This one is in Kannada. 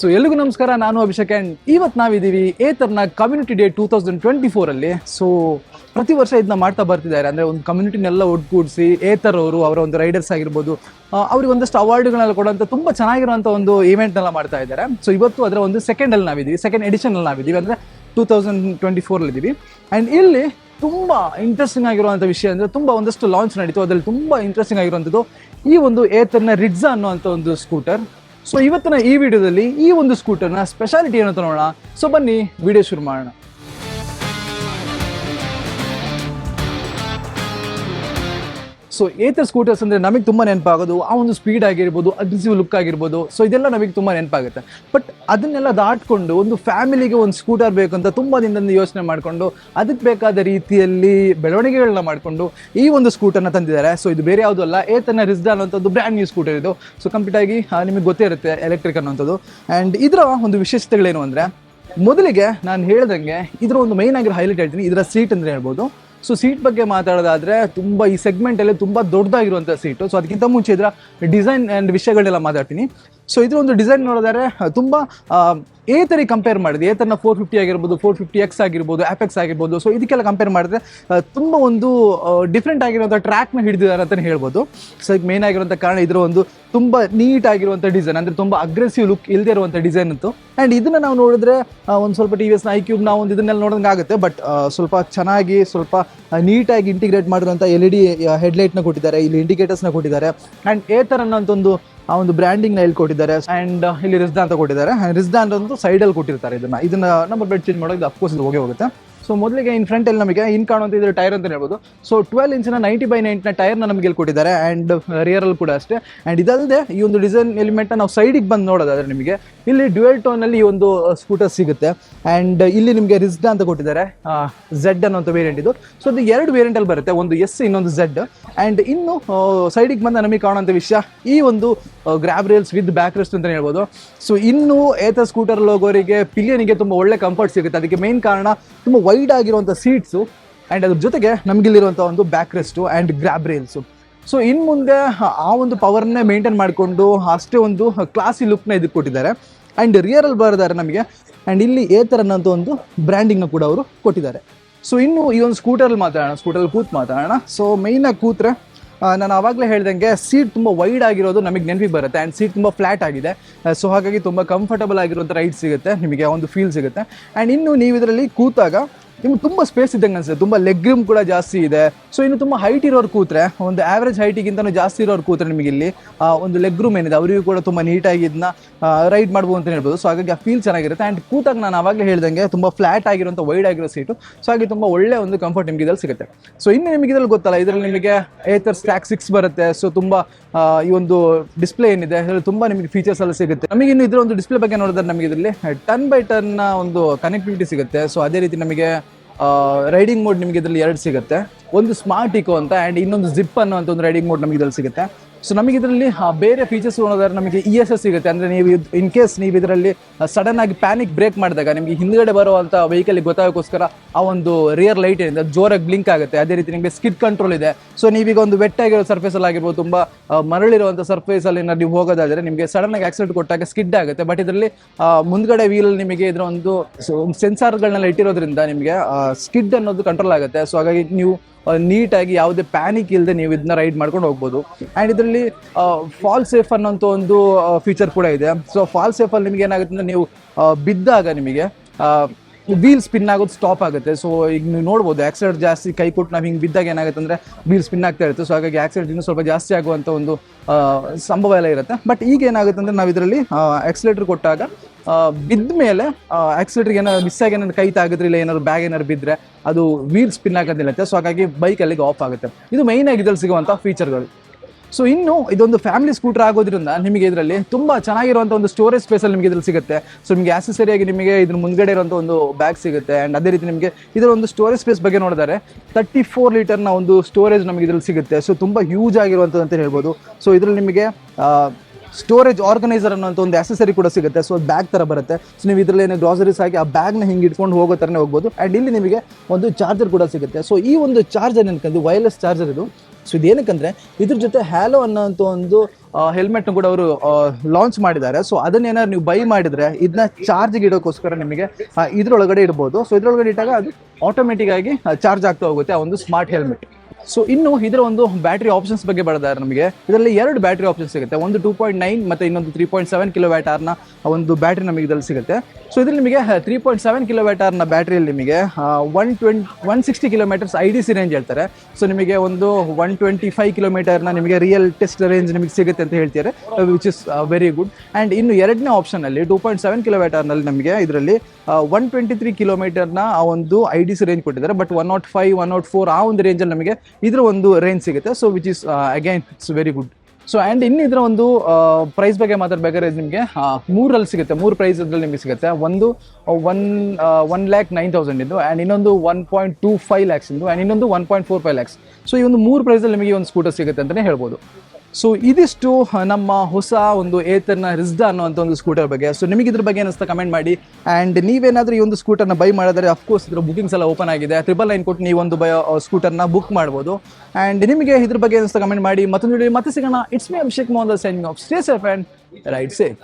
ಸೊ ಎಲ್ಲಿಗೂ ನಮಸ್ಕಾರ, ನಾನು ಅಭಿಷೇಕ್ ಅಂಡ್ ಇವತ್ತು ನಾವಿದ್ದೀವಿ ಏತರ್ನ community day two thousand twenty ಫೋರಲ್ಲಿ so ಪ್ರತಿ ವರ್ಷ ಇದನ್ನ ಮಾಡ್ತಾ ಬರ್ತಿದ್ದಾರೆ. ಅಂದರೆ ಒಂದು ಕಮ್ಯುನಿಟಿನೆಲ್ಲ ಒಟ್ಟುಗೂಡಿಸಿ ಏತರ್ ಅವರು, ಅವರ ಒಂದು ರೈಡರ್ಸ್ ಆಗಿರ್ಬೋದು ಅವ್ರಿಗೆ ಒಂದಷ್ಟು ಅವಾರ್ಡ್ಗಳನ್ನ ಕೊಡೋಂಥ ತುಂಬ ಚೆನ್ನಾಗಿರುವಂಥ ಒಂದು ಇವೆಂಟ್ನೆಲ್ಲ ಮಾಡ್ತಾ ಇದ್ದಾರೆ. ಸೊ ಇವತ್ತು ಅದರ ಒಂದು ಸೆಕೆಂಡಲ್ಲಿ ನಾವಿದ್ದೀವಿ. ಸೆಕೆಂಡ್ ಎಡಿಷನಲ್ಲಿ ನಾವಿದ್ದೀವಿ. ಅಂದರೆ ಟೂ ತೌಸಂಡ್ ಟ್ವೆಂಟಿ ಫೋರಲ್ಲಿದ್ದೀವಿ ಆ್ಯಂಡ್ ಇಲ್ಲಿ ತುಂಬ ಇಂಟ್ರೆಸ್ಟಿಂಗ್ ಆಗಿರುವಂಥ ವಿಷಯ ಅಂದರೆ ತುಂಬ ಒಂದಷ್ಟು ಲಾಂಚ್ ನಡೀತು. ಅದರಲ್ಲಿ ತುಂಬ ಇಂಟ್ರೆಸ್ಟಿಂಗ್ ಆಗಿರುವಂಥದ್ದು ಈ ಒಂದು ಏತರ್ನ ರಿಡ್ಜಾ ಅನ್ನುವಂಥ ಒಂದು ಸ್ಕೂಟರ್ ಸೊ ಇವತ್ತಿನ ಈ ವಿಡಿಯೋದಲ್ಲಿ ಈ ಒಂದು ಸ್ಕೂಟರ್ನ ಸ್ಪೆಷಾಲಿಟಿ ಏನಂತ ನೋಡೋಣ. ಸೊ ಬನ್ನಿ ವಿಡಿಯೋ ಶುರು ಮಾಡೋಣ. ಸೊ ಏತರ್ ಸ್ಕೂಟರ್ಸ್ ಅಂದರೆ ನಮಗೆ ತುಂಬ ನೆನಪಾಗೋದು, ಆ ಒಂದು ಸ್ಪೀಡ್ ಆಗಿರ್ಬೋದು ಅಗ್ರೆಸಿವ್ ಲುಕ್ ಆಗಿರ್ಬೋದು. ಸೊ ಇದೆಲ್ಲ ನಮಗೆ ತುಂಬ ನೆನಪಾಗುತ್ತೆ. ಬಟ್ ಅದನ್ನೆಲ್ಲ ದಾಟ್ಕೊಂಡು ಒಂದು ಫ್ಯಾಮಿಲಿಗೆ ಒಂದು ಸ್ಕೂಟರ್ ಬೇಕು ಅಂತ ತುಂಬ ದಿನದಿಂದ ಯೋಚನೆ ಮಾಡಿಕೊಂಡು ಅದಕ್ಕೆ ಬೇಕಾದ ರೀತಿಯಲ್ಲಿ ಬೆಳವಣಿಗೆಗಳನ್ನ ಮಾಡಿಕೊಂಡು ಈ ಒಂದು ಸ್ಕೂಟರ್ನ ತಂದಿದ್ದಾರೆ. ಸೊ ಇದು ಬೇರೆ ಯಾವುದಲ್ಲ ಏತನ ರಿಸ್ಡಾ ಅನ್ನೋಂಥದ್ದು ಬ್ರ್ಯಾಂಡ್ ನ್ಯೂ ಸ್ಕೂಟರ್ ಇದು. ಸೊ ಕಂಪ್ಲೀಟ್ ಆಗಿ ನಿಮಗೆ ಗೊತ್ತೇ ಇರುತ್ತೆ ಎಲೆಕ್ಟ್ರಿಕ್ ಅನ್ನೋಂಥದ್ದು ಆ್ಯಂಡ್ ಇದರ ಒಂದು ವಿಶೇಷತೆಗಳೇನು ಅಂದರೆ, ಮೊದಲಿಗೆ ನಾನು ಹೇಳ್ದಂಗೆ ಇದರ ಒಂದು ಮೈನ್ ಆಗಿರೋ ಹೈಲೈಟ್ ಹೇಳ್ತೀನಿ. ಇದರ ಸೀಟ್ ಅಂದರೆ ಹೇಳ್ಬೋದು. ಸೊ ಸೀಟ್ ಬಗ್ಗೆ ಮಾತಾಡೋದಾದ್ರೆ ತುಂಬ ಈ ಸೆಗ್ಮೆಂಟಲ್ಲಿ ತುಂಬ ದೊಡ್ಡದಾಗಿರುವಂಥ ಸೀಟು ಸೊ ಅದಕ್ಕಿಂತ ಮುಂಚೆ ಇದರ ಡಿಸೈನ್ ಆ್ಯಂಡ್ ವಿಷಯಗಳನ್ನೆಲ್ಲ ಮಾತಾಡ್ತೀನಿ. ಸೊ ಇದ್ರ ಒಂದು ಡಿಸೈನ್ ನೋಡಿದ್ರೆ ತುಂಬ ಏತರಿ ಕಂಪೇರ್ ಮಾಡಿದೆ. ಏತರ್ನ ಫೋರ್ ಫಿಫ್ಟಿ ಆಗಿರ್ಬೋದು ಫೋರ್ ಫಿಫ್ಟಿ ಎಕ್ಸ್ ಆಗಿರ್ಬೋದು ಆ್ಯಪೆಕ್ಸ್ ಆಗಿರ್ಬೋದು. ಸೊ ಇದಕ್ಕೆಲ್ಲ ಕಂಪೇರ್ ಮಾಡಿದ್ರೆ ತುಂಬ ಒಂದು ಡಿಫ್ರೆಂಟ್ ಆಗಿರುವಂಥ ಟ್ರ್ಯಾಕ್ನ ಹಿಡಿದಿದ್ದಾರೆ ಅಂತಲೇ ಹೇಳ್ಬೋದು. ಸೊ ಈಗ ಮೇನ್ ಆಗಿರುವಂಥ ಕಾರಣ ಇದರ ಒಂದು ತುಂಬ ನೀಟ್ ಆಗಿರುವಂಥ ಡಿಸೈನ್ ಅಂದರೆ ತುಂಬ ಅಗ್ರೆಸಿವ್ ಲುಕ್ ಇಲ್ಲದೆ ಇರುವಂಥ ಡಿಸೈನ್ ಇತ್ತು. ಆ್ಯಂಡ್ ಇದನ್ನು ನಾವು ನೋಡಿದ್ರೆ ಒಂದು ಸ್ವಲ್ಪ ಟಿ ವಿ ಎಸ್ನ ಐ ಕ್ಯೂಬ್ ನಾವು ಒಂದು ಇದನ್ನೆಲ್ಲ ನೋಡೋಂಗೆ ಆಗುತ್ತೆ. ಬಟ್ ಸ್ವಲ್ಪ ಚೆನ್ನಾಗಿ, ಸ್ವಲ್ಪ ನೀಟಾಗಿ ಇಂಟಿಗ್ರೇಟ್ ಮಾಡಿರುವಂಥ ಎಲ್ ಇ ಡಿ ಹೆಡ್ಲೈಟ್ನ ಕೊಟ್ಟಿದ್ದಾರೆ, ಇಲ್ಲಿ ಇಂಡಿಕೇಟರ್ಸ್ನ ಕೊಟ್ಟಿದ್ದಾರೆ. ಆ್ಯಂಡ್ ಏತರ್ ಅನ್ನೋಂಥ ಒಂದು ಆ ಒಂದು ಬ್ರ್ಯಾಂಡಿಂಗ್ನ ಇಲ್ಲಿ ಕೊಟ್ಟಿದ್ದಾರೆ. ಅಂಡ್ ಇಲ್ಲಿ ರಿಸ್ದಾ ಅಂತ ಕೊಟ್ಟಿದ್ದಾರೆ. ರಿಸ್ದಾ ಅಂತ ಒಂದು ಸೈಡಲ್ಲಿ ಕೊಟ್ಟಿರ್ತಾರೆ ಇದನ್ನ. ಇದನ್ನ ನಂಬರ್ ಬೆಡ್ ಚೇಂಜ್ ಮಾಡೋದು ಅಫ್ಕೋರ್ಸ್ ಇದು ಹೋಗೇ ಹೋಗುತ್ತೆ. ಸೊ ಮೊದಲಿಗೆ ಇನ್ ಫ್ರಂಟ್ ಅಲ್ಲಿ ನಮಗೆ ಇನ್ ಕಾಣುವಂತ ಟೈರ್ ಅಂತ ಹೇಳ್ಬೋದು. ಸೊ ಟ್ವೆಲ್ ಇಂಚಿನ ನೈಂಟಿ ಬೈ ನೈಂಟಿನ ಟೈರ್ನ ನಮಗೆ ಇಲ್ಲಿ ಕೊಟ್ಟಿದ್ದಾರೆ ರಿಯರ್ ಅಲ್ಲಿ ಕೂಡ ಅಷ್ಟೇ. ಅಂಡ್ ಇದಲ್ಲದೆ ಈ ಒಂದು ಡಿಸೈನ್ ಎಲಿಮೆಂಟ್ ನಾವು ಸೈಡಿಗೆ ಬಂದು ನೋಡೋದಾದ್ರೆ ನಿಮಗೆ ಇಲ್ಲಿ ಡ್ಯುಯಲ್ ಟೋನಲ್ಲಿ ಈ ಒಂದು ಸ್ಕೂಟರ್ ಸಿಗುತ್ತೆ. ಅಂಡ್ ಇಲ್ಲಿ ನಿಮಗೆ ರಿಸ್ಡಾ ಅಂತ ಕೊಟ್ಟಿದ್ದಾರೆ. ಝೆಡ್ ಅನ್ನೋಂಥ ವೇರಿಯಂಟ್ ಇದು. ಸೊ ಅದು ಎರಡು ವೇರಿಯಂಟ್ ಅಲ್ಲಿ ಬರುತ್ತೆ. ಒಂದು ಎಸ್ ಇನ್ನೊಂದು ಝೆಡ್ ಅಂಡ್ ಇನ್ನು ಸೈಡಿಗೆ ಬಂದ ನಮಗೆ ಕಾಣುವಂತ ವಿಷಯ ಈ ಒಂದು grab rails with back rest ಅಂತ ಹೇಳ್ಬೋದು. ಸೊ ಇನ್ನು ಏತ ಸ್ಕೂಟರ್ ಹೋಗೋರಿಗೆ ಪಿಲಿಯನಿಗೆ ತುಂಬ ಒಳ್ಳೆ ಕಂಫರ್ಟ್ ಸಿಗುತ್ತೆ. ಅದಕ್ಕೆ ಮೇನ್ ಕಾರಣ ತುಂಬ ವೈಡ್ ಆಗಿರುವಂಥ ಸೀಟ್ಸು ಆ್ಯಂಡ್ ಅದ್ರ ಜೊತೆಗೆ ನಮಗಿಲ್ಲಿರುವಂಥ ಒಂದು back rest and grab rails so ಇನ್ನು ಮುಂದೆ, ಆ ಒಂದು ಪವರ್ನೇ ಮೇಂಟೈನ್ ಮಾಡಿಕೊಂಡು ಅಷ್ಟೇ ಒಂದು ಕ್ಲಾಸಿ ಲುಕ್ನ ಇದಕ್ಕೆ ಕೊಟ್ಟಿದ್ದಾರೆ ಆ್ಯಂಡ್ ರಿಯರಲ್ಲಿ ಬರೆದಾರೆ ನಮಗೆ ಆ್ಯಂಡ್ ಇಲ್ಲಿ ಏತರ್ ಅನ್ನೋಂಥ ಒಂದು ಬ್ರ್ಯಾಂಡಿಂಗ್ನ ಕೂಡ ಅವರು ಕೊಟ್ಟಿದ್ದಾರೆ. ಸೊ ಇನ್ನು ಈ ಒಂದು ಸ್ಕೂಟರಲ್ಲಿ ಮಾತಾಡೋಣ ಸ್ಕೂಟರಲ್ಲಿ ಕೂತ್ ಮಾತಾಡೋಣ. ಸೊ ಮೈನಾಗಿ ಕೂತ್ರೆ ನಾನು ಆವಾಗಲೇ ಹೇಳ್ದಂಗೆ ಸೀಟ್ ತುಂಬ ವೈಡ್ ಆಗಿರೋದು ನಮಗೆ ನೆನಪಿಗೆ ಬರುತ್ತೆ ಆ್ಯಂಡ್ ಸೀಟ್ ತುಂಬ ಫ್ಲಾಟ್ ಆಗಿದೆ. ಸೊ ಹಾಗಾಗಿ ತುಂಬ ಕಂಫರ್ಟಬಲ್ ಆಗಿರುವಂಥ ರೈಡ್ ಸಿಗುತ್ತೆ, ನಿಮಗೆ ಒಂದು ಫೀಲ್ ಸಿಗುತ್ತೆ. ಆ್ಯಂಡ್ ಇನ್ನು ನೀವು ಇದರಲ್ಲಿ ಕೂತಾಗ ನಿಮ್ಗೆ ತುಂಬ ಸ್ಪೇಸ್ ಇದ್ದಂಗೆ ಅನ್ಸುತ್ತೆ. ತುಂಬ ಲೆಗ್ ರೂಮ್ ಕೂಡ ಜಾಸ್ತಿ ಇದೆ. ಸೊ ಇನ್ನು ತುಂಬ ಹೈಟ್ ಇರೋರು ಕೂತ್ರೆ, ಒಂದು ಆವರೇಜ್ ಹೈಟಿಗಿಂತನೂ ಜಾಸ್ತಿ ಇರೋರು ಕೂತ್ರೆ ನಿಮಗೆ ಇಲ್ಲಿ ಒಂದು ಲೆಗ್ ರೂಮ್ ಏನಿದೆ, ಅವರಿಗೂ ಕೂಡ ತುಂಬ ನೀಟಾಗಿ ಇದನ್ನ ರೈಡ್ ಮಾಡ್ಬೋದು ಅಂತ ಹೇಳ್ಬೋದು. ಸೊ ಹಾಗಾಗಿ ಆ ಫೀಲ್ ಚೆನ್ನಾಗಿರುತ್ತೆ. ಆ್ಯಂಡ್ ಕೂತಾಗ ನಾನು ಆವಾಗಲೇ ಹೇಳ್ದಂಗೆ ತುಂಬ ಫ್ಲಾಟ್ ಆಗಿರುವಂಥ ವೈಡ್ ಆಗಿರೋ ಸೀಟು ಸೊ ಹಾಗೆ ತುಂಬ ಒಳ್ಳೆ ಒಂದು ಕಂಫರ್ಟ್ ನಿಮಗೆ ಇದ್ರಲ್ಲಿ ಸಿಗುತ್ತೆ. ಸೊ ಇನ್ನು ನಿಮಗೆ ಇದ್ರಲ್ಲಿ ಗೊತ್ತಲ್ಲ, ಇದರಲ್ಲಿ ನಿಮಗೆ ಏತರ್ ಸ್ಟ್ಯಾಕ್ ಸಿಕ್ಸ್ ಬರುತ್ತೆ. ಸೊ ತುಂಬ ಈ ಒಂದು ಡಿಸ್ಪ್ಲೇ ಏನಿದೆ, ಅದರಲ್ಲಿ ತುಂಬ ನಿಮಗೆ ಫೀಚರ್ಸ್ ಎಲ್ಲ ಸಿಗುತ್ತೆ. ನಮಗೆ ಇನ್ನು ಇದರ ಒಂದು ಡಿಸ್ಪ್ಲೇ ಬಗ್ಗೆ ನೋಡಿದ್ರೆ ನಮಗೆ ಇದರಲ್ಲಿ ಟರ್ನ್ ಬೈ ಟರ್ನ್ ಒಂದು ಕನೆಕ್ಟಿವಿಟಿ ಸಿಗುತ್ತೆ. ಸೊ ಅದೇ ರೀತಿ ನಮಗೆ ರೈಡಿಂಗ್ ಮೋಡ್ ನಿಮಗೆ ಇದರಲ್ಲಿ ಎರಡು ಸಿಗುತ್ತೆ. ಒಂದು ಸ್ಮಾರ್ಟ್ ಇಕೋ ಅಂತ ಆ್ಯಂಡ್ ಇನ್ನೊಂದು ಜಿಪ್ ಅಂತ ಒಂದು ರೈಡಿಂಗ್ ಮೋಡ್ ನಮಗೆ ಇದರಲ್ಲಿ ಸಿಗುತ್ತೆ. ಸೊ ನಮಗೆ ಇದರಲ್ಲಿ ಬೇರೆ ಫೀಚರ್ಸ್ ಅನ್ನೋದಾದ್ರೆ ನಮಗೆ ಇ ಎಸ್ ಎಸ್ ಸಿಗುತ್ತೆ. ಅಂದರೆ ನೀವು ಇನ್ ಕೇಸ್ ನೀವು ಇದರಲ್ಲಿ ಸಡನ್ ಆಗಿ ಪ್ಯಾನಿಕ್ ಬ್ರೇಕ್ ಮಾಡಿದಾಗ, ನಿಮಗೆ ಹಿಂದ್ಗಡೆ ಬರುವಂಥ ವೆಹಿಕಲ್ಗೆ ಗೊತ್ತಾಗೋಕ್ಕೋಸ್ಕರ ಆ ಒಂದು ರಿಯರ್ ಲೈಟ್ ಏನಿದೆ ಜೋರಾಗಿ ಬ್ಲಿಂಕ್ ಆಗುತ್ತೆ. ಅದೇ ರೀತಿ ನಿಮಗೆ ಸ್ಕಿಡ್ ಕಂಟ್ರೋಲ್ ಇದೆ. ಸೊ ನೀವೀಗ ಒಂದು ವೆಟ್ಟಾಗಿರೋ ಸರ್ಫೇಸಲ್ಲಿ ಆಗಿರ್ಬೋದು, ತುಂಬ ಮರಳಿರುವಂಥ ಸರ್ಫೇಸ್ ಅಲ್ಲಿ ನೀವು ಹೋಗೋದಾದರೆ ನಿಮಗೆ ಸಡನ್ ಆಗಿ ಆಕ್ಸಿಡೆಂಟ್ ಕೊಟ್ಟಾಗ ಸ್ಕಿಡ್ ಆಗುತ್ತೆ. ಬಟ್ ಇದರಲ್ಲಿ ಮುಂದ್ಗಡೆ ವೀಲ್ ನಿಮಗೆ ಇದರ ಒಂದು ಸೆನ್ಸಾರ್ಗಳನ್ನೆಲ್ಲ ಇಟ್ಟಿರೋದ್ರಿಂದ ನಿಮಗೆ ಸ್ಕಿಡ್ ಅನ್ನೋದು ಕಂಟ್ರೋಲ್ ಆಗುತ್ತೆ. ಸೊ ಹಾಗಾಗಿ ನೀವು ನೀಟಾಗಿ ಯಾವುದೇ ಪ್ಯಾನಿಕ್ ಇಲ್ಲದೆ ನೀವು ಇದನ್ನ ರೈಡ್ ಮಾಡ್ಕೊಂಡು ಹೋಗ್ಬೋದು. ಆ್ಯಂಡ್ ಇದರಲ್ಲಿ ಫಾಲ್ ಸೇಫ್ ಅನ್ನೋಂಥ ಒಂದು ಫೀಚರ್ ಕೂಡ ಇದೆ. ಸೊ ಫಾಲ್ ಸೇಫಲ್ಲಿ ನಿಮಗೆ ಏನಾಗುತ್ತೆ ಅಂದರೆ ನೀವು ಬಿದ್ದಾಗ ನಿಮಗೆ ವೀಲ್ ಸ್ಪಿನ್ ಆಗೋದು ಸ್ಟಾಪ್ ಆಗುತ್ತೆ. ಸೊ ಈಗ ನೀವು ನೋಡ್ಬೋದು ಆಕ್ಸಿಡೆಂಟ್ ಜಾಸ್ತಿ ಕೈ ಕೊಟ್ಟು ನಾವು ಹಿಂಗೆ ಬಿದ್ದಾಗ ಏನಾಗುತ್ತೆ ಅಂದರೆ ವೀಲ್ ಸ್ಪಿನ್ ಆಗ್ತಾ ಇರುತ್ತೆ. ಸೊ ಹಾಗಾಗಿ ಆಕ್ಸಿಡೆಂಟ್ ಇನ್ನೂ ಸ್ವಲ್ಪ ಜಾಸ್ತಿ ಆಗುವಂಥ ಒಂದು ಸಂಭವ ಎಲ್ಲ ಇರುತ್ತೆ. ಬಟ್ ಈಗ ಏನಾಗುತ್ತೆ ಅಂದರೆ ನಾವು ಇದರಲ್ಲಿ ಆಕ್ಸಿಲೇಟರ್ ಕೊಟ್ಟಾಗ ಬಿದ್ದ ಮೇಲೆ ಆಕ್ಸಿಲೇಟರ್ಗೆ ಏನಾದ್ರು ಮಿಸ್ ಆಗಿ ಏನಾದ್ರು ಕೈ ತಾಗಿದ್ರೆ ಇಲ್ಲ ಏನಾದ್ರು ಬ್ಯಾಗ್ ಏನಾದ್ರು ಬಿದ್ದರೆ ಅದು ವೀಲ್ ಸ್ಪಿನ್ ಆಗೋದಿಲ್ಲ ಸೊ ಹಾಗಾಗಿ ಬೈಕ್ ಅಲ್ಲಿಗೆ ಆಫ್ ಆಗುತ್ತೆ. ಇದು ಮೈನ್ ಆಗಿ ಇದ್ರಲ್ಲಿ ಸಿಗುವಂಥ ಫೀಚರ್ಗಳು ಸೊ ಇನ್ನು ಇದೊಂದು ಫ್ಯಾಮಿಲಿ ಸ್ಕೂಟರ್ ಆಗೋದ್ರಿಂದ ನಿಮಗೆ ಇದರಲ್ಲಿ ತುಂಬ ಚೆನ್ನಾಗಿರುವಂಥ ಒಂದು ಸ್ಟೋರೇಜ್ ಸ್ಪೇಸಲ್ಲಿ ನಿಮಗೆ ಇದ್ರಲ್ಲಿ ಸಿಗುತ್ತೆ. ಸೊ ನಿಮಗೆ ಆಗಿ ನಿಮಗೆ ಇದ್ರ ಮುಂದ್ಗಡೆ ಇರುವಂಥ ಒಂದು ಬ್ಯಾಗ್ ಸಿಗುತ್ತೆ. ಆ್ಯಂಡ್ ಅದೇ ರೀತಿ ನಿಮಗೆ ಇದರ ಒಂದು ಸ್ಟೋರೇಜ್ ಸ್ಪೇಸ್ ಬಗ್ಗೆ ನೋಡಿದರೆ ತರ್ಟಿ ಫೋರ್ ಲೀಟರ್ನ ಒಂದು ಸ್ಟೋರೇಜ್ ನಮಗೆ ಇದರಲ್ಲಿ ಸಿಗುತ್ತೆ. ಸೊ ತುಂಬ ಹ್ಯೂಜ್ ಆಗಿರುವಂಥದ್ದು ಅಂತ ಹೇಳ್ಬೋದು. ಸೊ ಇದರಲ್ಲಿ ನಿಮಗೆ ಸ್ಟೋರೇಜ್ ಆರ್ಗನೈಸರ್ ಅನ್ನೋಂಥ ಒಂದು ಆಸೆಸರಿ ಕೂಡ ಸಿಗುತ್ತೆ. ಸೊ ಬ್ಯಾಗ್ ಥರ ಬರುತ್ತೆ. ಸೊ ನೀವು ಇದರಲ್ಲಿ ಏನೋ ಗ್ರಾಸರೀಸ್ ಹಾಕಿ ಆ ಬ್ಯಾಗ್ನ ಹಿಂಗೆ ಇಟ್ಕೊಂಡು ಹೋಗೋ ಥರನೇ ಹೋಗ್ಬೋದು. ಆ್ಯಂಡ್ ಇಲ್ಲಿ ನಿಮಗೆ ಒಂದು ಚಾರ್ಜರ್ ಕೂಡ ಸಿಗುತ್ತೆ. ಸೊ ಈ ಒಂದು ಚಾರ್ಜರ್ ಅನ್ಕೊಂಡು ವೈರ್ಲೆಸ್ ಚಾರ್ಜರ್ ಇದು. ಸೊ ಇದೇನಕ್ಕಂದ್ರೆ ಇದ್ರ ಜೊತೆ ಹ್ಯಾಲೋ ಅನ್ನೋಂಥ ಒಂದು ಹೆಲ್ಮೆಟ್ನ ಕೂಡ ಅವರು ಲಾಂಚ್ ಮಾಡಿದ್ದಾರೆ. ಸೊ ಅದನ್ನೇನಾದ್ರು ನೀವು ಬೈ ಮಾಡಿದ್ರೆ ಇದನ್ನ ಚಾರ್ಜ್ಗೆ ಇಡೋಕ್ಕೋಸ್ಕರ ನಿಮಗೆ ಇದರೊಳಗಡೆ ಇಡ್ಬೋದು. ಸೊ ಇದ್ರೊಳಗಡೆ ಇಟ್ಟಾಗ ಅದು ಆಟೋಮೆಟಿಕ್ ಆಗಿ ಚಾರ್ಜ್ ಆಗ್ತಾ ಹೋಗುತ್ತೆ ಆ ಒಂದು ಸ್ಮಾರ್ಟ್ ಹೆಲ್ಮೆಟ್ ಸೊ ಇನ್ನು ಇದರ ಒಂದು ಬ್ಯಾಟರಿ ಆಪ್ಷನ್ಸ್ ಬಗ್ಗೆ ಬರೆದಾರೆ ನಮಗೆ. ಇದರಲ್ಲಿ ಎರಡು ಬ್ಯಾಟರಿ ಆಪ್ಷನ್ ಸಿಗುತ್ತೆ. ಒಂದು ಟೂ ಪಾಯಿಂಟ್ ನೈನ್ ಮತ್ತೆ ಇನ್ನೊಂದು three point seven kilowatt ಆರ್ನ ಒಂದು ಬ್ಯಾಟ್ರಿ ನಮಗೆ ಇದರಲ್ಲಿ ಸಿಗುತ್ತೆ. ಸೊ ಇದರಲ್ಲಿ ನಿಮಗೆ three point seven kilowatt ಆರ್ನ ಬ್ಯಾಟ್ರಿಯಲ್ಲಿ ನಿಮಗೆ one twenty one sixty kilometres I D C range ಹೇಳ್ತಾರೆ. ಸೊ ನಿಮಗೆ ಒಂದು ಒನ್ ಟ್ವೆಂಟಿ ಫೈವ್ ಕಿಲೋಮೀಟರ್ನ ನಿಮಗೆ ರಿಯಲ್ ಟೆಸ್ಟ್ ರೇಂಜ್ ನಿಮಗೆ ಸಿಗುತ್ತೆ ಅಂತ ಹೇಳ್ತಾರೆ which is very good and ಇನ್ನು ಎರಡನೇ ಆಪ್ಷನಲ್ಲಿ two point seven kilowatt ಆರ್ನಲ್ಲಿ ನಮಗೆ ಇದರಲ್ಲಿ ಒನ್ ಟ್ವೆಂಟಿ ತ್ರೀ ಕಿಲೋಮೀಟರ್ನ ಆ ಒಂದು ಐ ಡಿ ಸಿ ರೇಂಜ್ ಕೊಟ್ಟಿದ್ದಾರೆ. But one not five one not four ಆ ಒಂದು ರೇಂಜಲ್ಲಿ ನಮಗೆ ಇದ್ರ ಒಂದು ರೇಂಜ್ ಸಿಗುತ್ತೆ. So which is again it's very good so and ಇನ್ನು ಇದರ ಒಂದು ಪ್ರೈಸ್ ಬಗ್ಗೆ ಮಾತಾಡ್ಬೇಕಾದ್ರೆ ನಿಮಗೆ ಮೂರಲ್ಲಿ ಸಿಗುತ್ತೆ. ಮೂರು ಪ್ರೈಸ್ ಅದ್ರಲ್ಲಿ ನಿಮಗೆ ಸಿಗುತ್ತೆ. ಒಂದು one one lakh nine thousand ಇದು ಆ್ಯಂಡ್ ಇನ್ನೊಂದು one point two five lakhs into and ಇನ್ನೊಂದು one point four five lakhs so ಈ ಒಂದು ಮೂರು ಪ್ರೈಸಲ್ಲಿ ನಿಮಗೆ ಒಂದು ಸ್ಕೂಟರ್ ಸಿಗುತ್ತೆ ಅಂತಲೇ ಹೇಳ್ಬೋದು. ಸೊ ಇದಿಷ್ಟು ನಮ್ಮ ಹೊಸ ಒಂದು ಏತರ್ನ ರಿಸ್ಡಾ ಅನ್ನುವಂಥ ಒಂದು ಸ್ಕೂಟರ್ ಬಗ್ಗೆ. ಸೊ ನಿಮಗೆ ಇದ್ರ ಬಗ್ಗೆ ಅನಿಸ್ತಾ ಕಮೆಂಟ್ ಮಾಡಿ. ಆ್ಯಂಡ್ ನೀವೇನಾದರೂ ಈ ಒಂದು ಸ್ಕೂಟರ್ನ ಬೈ ಮಾಡಿದ್ರೆ ಅಫ್ಕೋರ್ಸ್ ಇದ್ರ ಬುಕಿಂಗ್ಸ್ ಎಲ್ಲ ಓಪನ್ ಆಗಿದೆ. ಟ್ರಿಬಲ್ ನೈನ್ ಕೊಟ್ಟು ನೀವು ಒಂದು ಬೈ ಸ್ಕೂಟರ್ನ ಬುಕ್ ಮಾಡ್ಬೋದು. ಆ್ಯಂಡ್ ನಿಮಗೆ ಇದ್ರ ಬಗ್ಗೆ ಅನಿಸ್ತಾ ಕಮೆಂಟ್ ಮಾಡಿ. ಮತ್ತೊಂದು ಮತ್ತೆ ಸಿಗೋಣ. It's me Abhishek Mohan signing off stay safe and ride safe